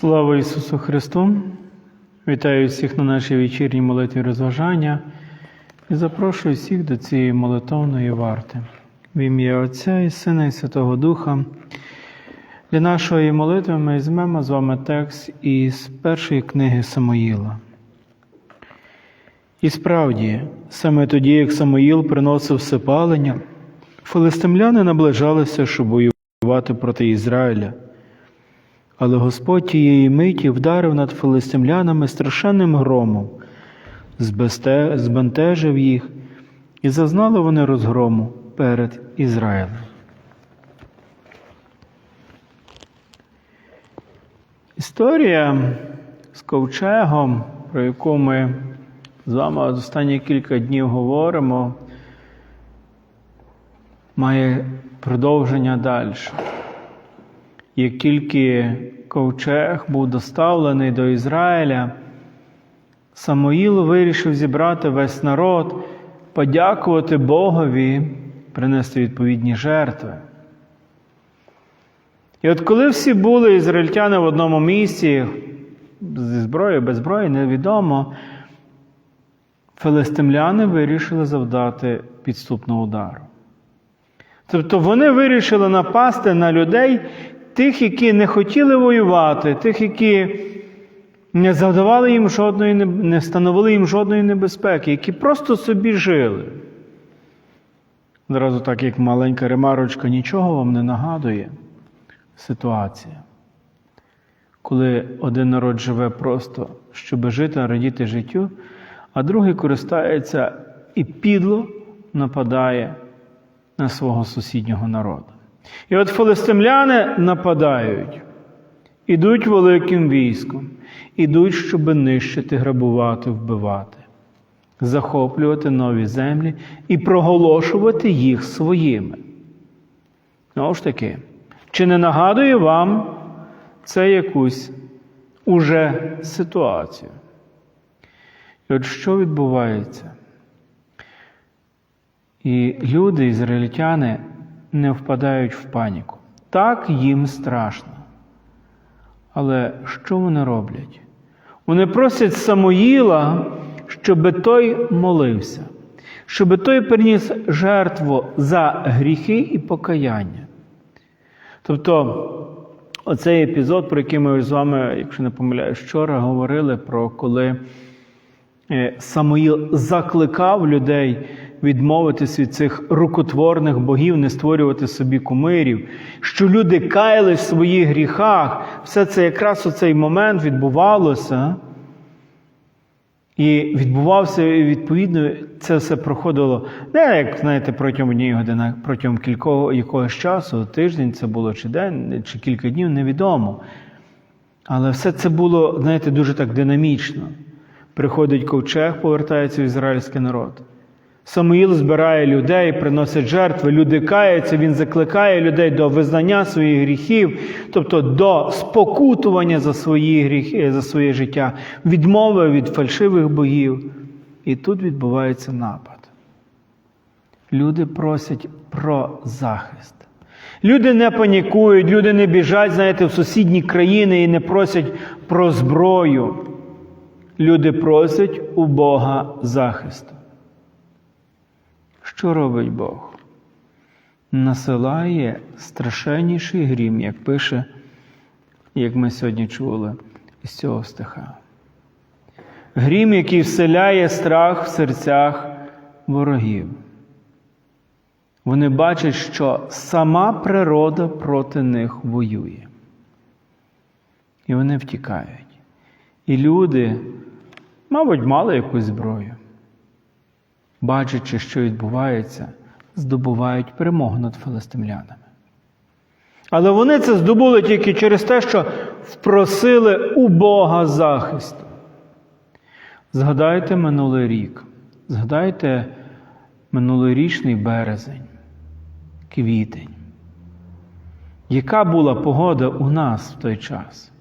Слава Ісусу Христу! Вітаю всіх на нашій вечірній молитві розважання і запрошую всіх до цієї молитовної варти. В ім'я Отця і Сина і Святого Духа. Для нашої молитви ми візьмемо з вами текст із першої книги Самоїла. І справді, саме тоді, як Самоїл приносив всепалення, филистимляни наближалися, щоб воювати проти Ізраїля. Але Господь тієї миті вдарив над филистимлянами страшенним громом, збентежив їх, і зазнали вони розгрому перед Ізраїлем. Історія з ковчегом, про яку ми з вами останні кілька днів говоримо, має продовження далі. Як тільки ковчег був доставлений до Ізраїля, Самоїл вирішив зібрати весь народ, подякувати Богові, принести відповідні жертви. І от коли всі були ізраїльтяни в одному місці, зі зброєю, без зброї, невідомо, филистимляни вирішили завдати підступного удару. Тобто вони вирішили напасти на людей, тих, які не хотіли воювати, тих, які не завдавали їм жодної, не становили їм жодної небезпеки, які просто собі жили. Зразу так, як маленька ремарочка, нічого вам не нагадує ситуація. Коли один народ живе просто, щоб жити, радіти життю, а другий користається і підло нападає на свого сусіднього народу. І от филистимляни нападають, ідуть великим військом, ідуть, щоб нищити, грабувати, вбивати, захоплювати нові землі і проголошувати їх своїми. Знову ж таки, чи не нагадує вам це якусь уже ситуацію? І от що відбувається? І люди, ізраїльтяни, не впадають в паніку. Так їм страшно. Але що вони роблять? Вони просять Самоїла, щоб той молився, щоб той приніс жертву за гріхи і покаяння. Тобто, оцей епізод, про який ми з вами, якщо не помиляюсь, вчора говорили про коли е, Самоїл закликав людей відмовитись від цих рукотворних богів, не створювати собі кумирів, що люди каялись в своїх гріхах. Все це якраз у цей момент відбувалося. І відбувався, відповідно, це все проходило не як знаєте, протягом однієї години, протягом кількох якогось часу, тиждень це було чи день, чи кілька днів, невідомо. Але все це було, знаєте, дуже так динамічно. Приходить ковчег, повертається в ізраїльський народ. Самуїл збирає людей, приносить жертви, люди каються, він закликає людей до визнання своїх гріхів, тобто до спокутування за свої гріхи, за своє життя, відмови від фальшивих богів. І тут відбувається напад. Люди просять про захист. Люди не панікують, люди не біжать, знаєте, в сусідні країни і не просять про зброю. Люди просять у Бога захисту. Що робить Бог? Насилає страшенніший грім, як пише, як ми сьогодні чули із цього стиха. Грім, який вселяє страх в серцях ворогів. Вони бачать, що сама природа проти них воює. І вони втікають. І люди, мабуть, мали якусь зброю бачачи, що відбувається, здобувають перемогу над филистимлянами. Але вони це здобули тільки через те, що впросили у Бога захисту. Згадайте минулий рік, згадайте минулорічний березень, квітень. Яка була погода у нас в той час?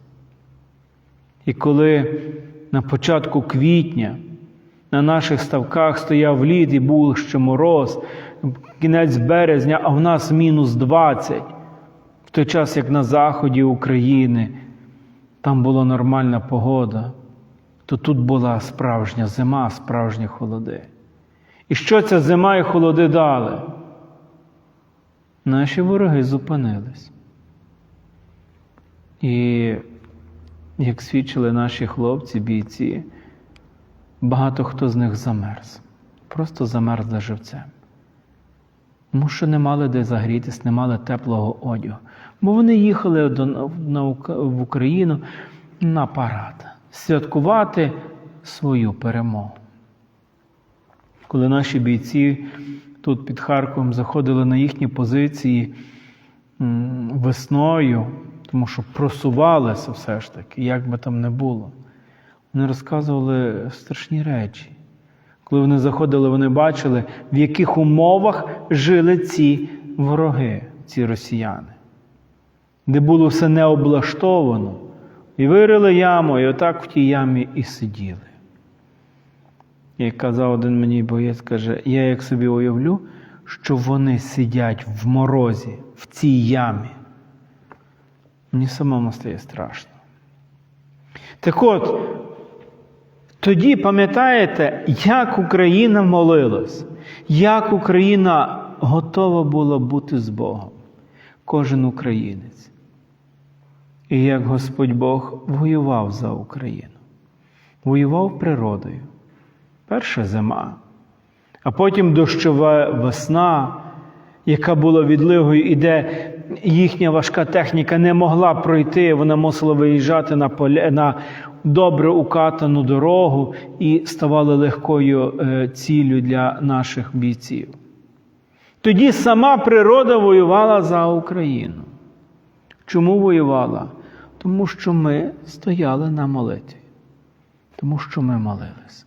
І коли на початку квітня на наших ставках стояв лід і був ще мороз, кінець березня, а в нас мінус 20, в той час, як на заході України там була нормальна погода, то тут була справжня зима, справжні холоди. І що ця зима і холоди дали? Наші вороги зупинились. І, як свідчили наші хлопці, бійці, багато хто з них замерз. Просто замерз за живцем. Тому що не мали де загрітись, не мали теплого одягу. Бо вони їхали в Україну на парад святкувати свою перемогу. Коли наші бійці тут під Харковом заходили на їхні позиції весною, тому що просувалися все ж таки, як би там не було, вони розказували страшні речі. Коли вони заходили, вони бачили, в яких умовах жили ці вороги, ці росіяни, де було все не облаштовано. І вирили яму, і отак в тій ямі і сиділи. Як казав один мені боєць, каже, я як собі уявлю, що вони сидять в морозі, в цій ямі. Мені самому стає страшно. Так от, тоді пам'ятаєте, як Україна молилась, як Україна готова була бути з Богом, кожен українець. І як Господь Бог воював за Україну, воював природою. Перша зима, а потім дощова весна, яка була відлигою, і де їхня важка техніка не могла пройти, вона мусила виїжджати на поля, на добре укатану дорогу і ставала легкою е, ціллю для наших бійців. Тоді сама природа воювала за Україну. Чому воювала? Тому що ми стояли на молитві, тому що ми молились.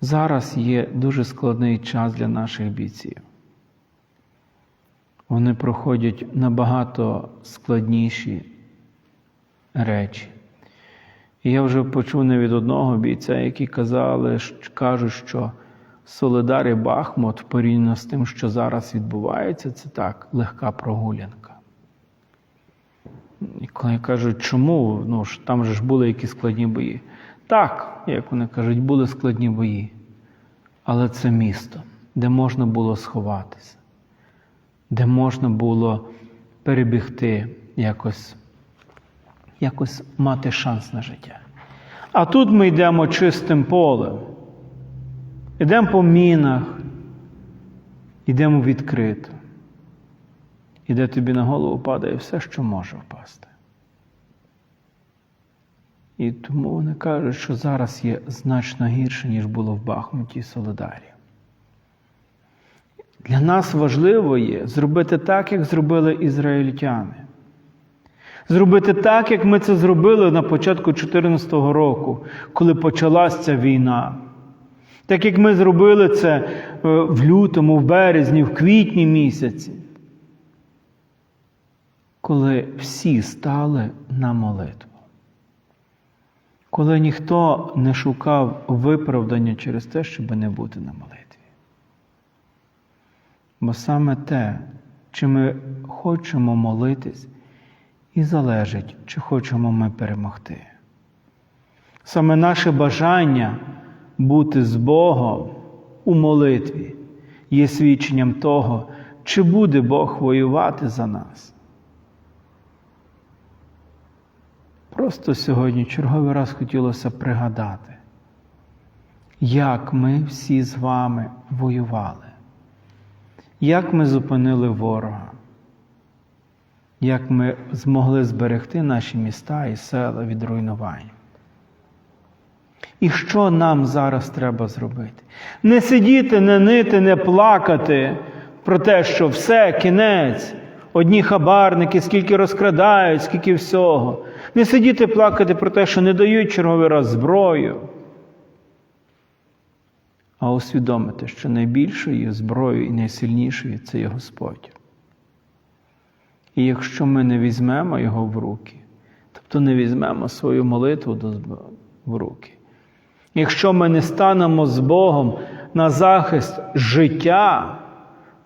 Зараз є дуже складний час для наших бійців. Вони проходять набагато складніші речі. Я вже почув не від одного бійця, які казали, кажуть, що Солидар і Бахмут порівняно з тим, що зараз відбувається, це так, легка прогулянка. І коли кажуть, чому? Ну, ж, там же ж були якісь складні бої. Так, як вони кажуть, були складні бої. Але це місто, де можна було сховатися, де можна було перебігти якось, якось мати шанс на життя. А тут ми йдемо чистим полем. Йдемо по мінах, йдемо відкрито. І де тобі на голову падає все, що може впасти. І тому вони кажуть, що зараз є значно гірше, ніж було в Бахмуті і Солидарі. Для нас важливо є зробити так, як зробили ізраїльтяни. Зробити так, як ми це зробили на початку 2014 року, коли почалася ця війна. Так як ми зробили це е, в лютому, в березні, в квітні місяці, коли всі стали на молитву. Коли ніхто не шукав виправдання через те, щоб не бути на молитві. Бо саме те, чи ми хочемо молитись, і залежить, чи хочемо ми перемогти. Саме наше бажання бути з Богом у молитві є свідченням того, чи буде Бог воювати за нас. Просто сьогодні черговий раз хотілося пригадати, як ми всі з вами воювали, як ми зупинили ворога, як ми змогли зберегти наші міста і села від руйнувань. І що нам зараз треба зробити? Не сидіти, не нити, не плакати про те, що все, кінець, одні хабарники, скільки розкрадають, скільки всього. Не сидіти плакати про те, що не дають черговий раз зброю, а усвідомити, що найбільшою зброєю і найсильнішою це є Господь. І якщо ми не візьмемо його в руки, тобто не візьмемо свою молитву в руки, якщо ми не станемо з Богом на захист життя,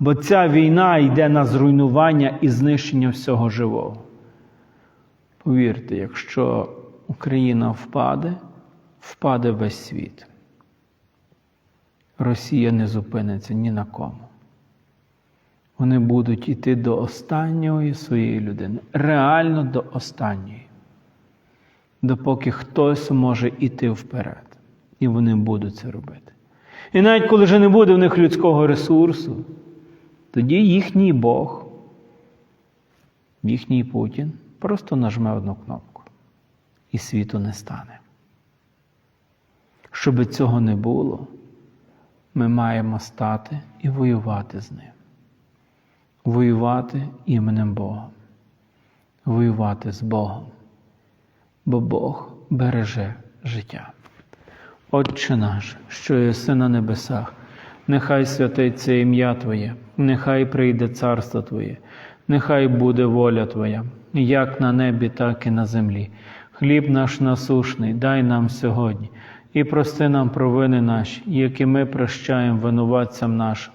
бо ця війна йде на зруйнування і знищення всього живого, Повірте, якщо Україна впаде, впаде весь світ. Росія не зупиниться ні на кому. Вони будуть йти до останньої своєї людини, реально до останньої, допоки хтось може йти вперед. І вони будуть це робити. І навіть коли вже не буде в них людського ресурсу, тоді їхній Бог, їхній Путін просто нажме одну кнопку, і світу не стане. Щоб цього не було, ми маємо стати і воювати з ним. Воювати іменем Бога, воювати з Богом, бо Бог береже життя. Отче наш, що єси на небесах, нехай святиться ім'я Твоє, нехай прийде царство Твоє, нехай буде воля Твоя, як на небі, так і на землі. Хліб наш насушний, дай нам сьогодні, і прости нам провини наші, які ми прощаємо винуватцям нашим.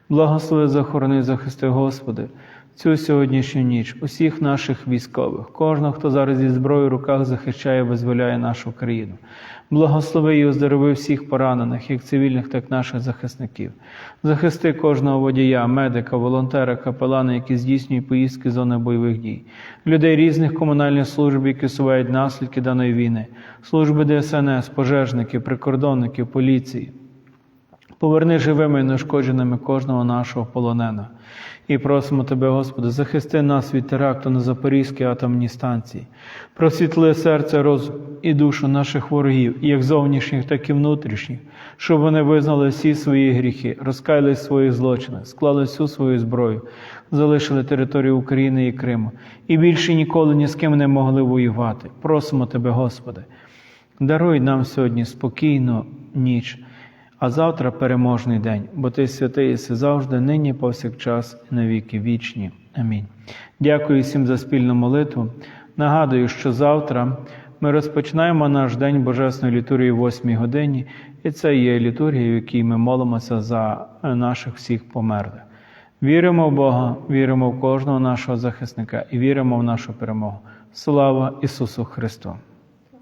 Благослови, захорони, захисти, Господи, цю сьогоднішню ніч, усіх наших військових, кожного, хто зараз зі зброєю в руках захищає, визволяє нашу країну. Благослови і оздорови всіх поранених, як цивільних, так і наших захисників. Захисти кожного водія, медика, волонтера, капелана, які здійснюють поїздки з зони бойових дій, людей різних комунальних служб, які сувають наслідки даної війни, служби ДСНС, пожежників, прикордонників, поліції. Поверни живими і неушкодженими кожного нашого полонена. І просимо Тебе, Господи, захисти нас від теракту на Запорізькій атомній станції. Просвітли серце, розум і душу наших ворогів, як зовнішніх, так і внутрішніх, щоб вони визнали всі свої гріхи, розкаяли свої злочини, склали всю свою зброю, залишили територію України і Криму, і більше ніколи ні з ким не могли воювати. Просимо Тебе, Господи, даруй нам сьогодні спокійну ніч а завтра переможний день, бо ти святий єси завжди, нині, повсякчас, і на віки вічні. Амінь. Дякую всім за спільну молитву. Нагадую, що завтра ми розпочинаємо наш день Божесної літургії в 8 годині, і це є літургія, в якій ми молимося за наших всіх померлих. Віримо в Бога, віримо в кожного нашого захисника і віримо в нашу перемогу. Слава Ісусу Христу!